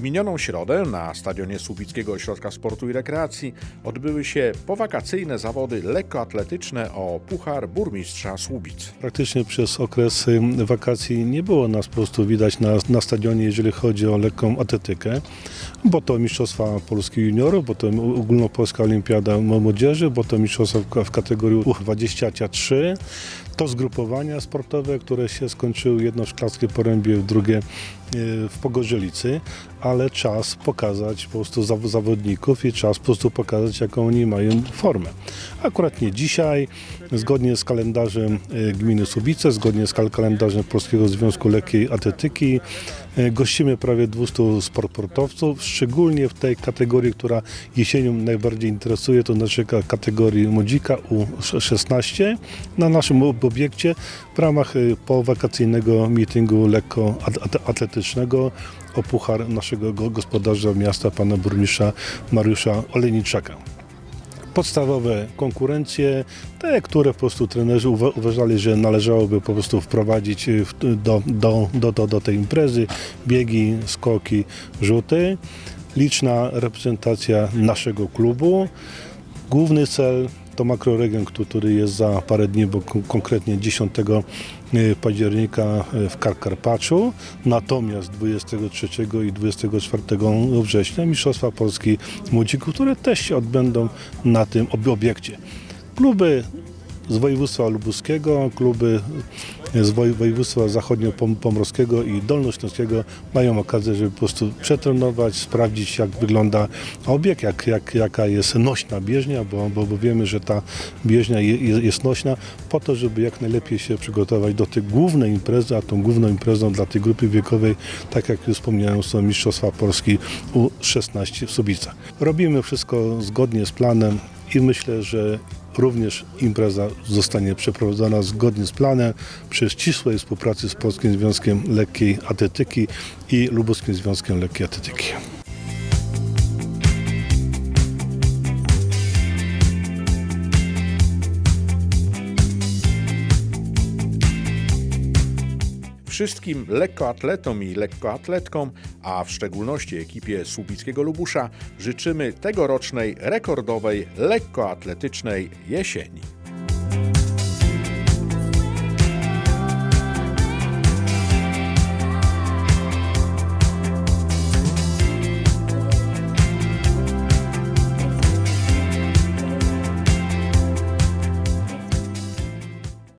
minioną środę na stadionie Słubickiego Ośrodka Sportu i Rekreacji odbyły się powakacyjne zawody lekkoatletyczne o Puchar Burmistrza Słubic. Praktycznie przez okres wakacji nie było nas po prostu widać na, na stadionie, jeżeli chodzi o lekką atletykę, bo to Mistrzostwa Polski Juniorów, bo to Ogólnopolska Olimpiada Młodzieży, bo to Mistrzostwa w, w kategorii U23, to zgrupowania sportowe, które się skończyły, jedno w Szklarskiej Porębie, drugie y, w Pogorzylicy, ale czas pokazać po prostu zaw- zawodników i czas po prostu pokazać, jaką oni mają formę. Akurat nie dzisiaj, zgodnie z kalendarzem y, gminy Subice, zgodnie z kal- kalendarzem Polskiego Związku Lekkiej Atletyki, y, gościmy prawie 200 sportowców, szczególnie w tej kategorii, która jesienią najbardziej interesuje, to znaczy ka- kategorii młodzika U16 na naszym ob- obiekcie w ramach y, powakacyjnego meetingu lekkoatletycznego o puchar naszego go- gospodarza miasta, pana burmistrza Mariusza Olejniczaka podstawowe konkurencje, te, które po prostu trenerzy uwa- uważali, że należałoby po prostu wprowadzić y, do, do, do, do, do tej imprezy, biegi, skoki, rzuty. Liczna reprezentacja naszego klubu. Główny cel to makroregion, który jest za parę dni, bo kon- konkretnie 10 października w Karkarpaczu, natomiast 23 i 24 września Mistrzostwa Polski Młodzików, które też się odbędą na tym ob- obiekcie. Kluby z województwa lubuskiego, kluby z woj- województwa zachodnio-pomorskiego i dolnośląskiego mają okazję, żeby po prostu przetrenować, sprawdzić jak wygląda obieg, jak, jak, jaka jest nośna bieżnia, bo, bo, bo wiemy, że ta bieżnia je, je- jest nośna po to, żeby jak najlepiej się przygotować do tej głównej imprezy, a tą główną imprezą dla tej grupy wiekowej, tak jak już wspomniałem, są Mistrzostwa Polski U16 w Subicach. Robimy wszystko zgodnie z planem i myślę, że również impreza zostanie przeprowadzona zgodnie z planem przy ścisłej współpracy z Polskim Związkiem Lekkiej Atletyki i Lubuskim Związkiem Lekkiej Atletyki. Wszystkim lekkoatletom i lekkoatletkom, a w szczególności ekipie Słubickiego Lubusza życzymy tegorocznej rekordowej lekkoatletycznej jesieni.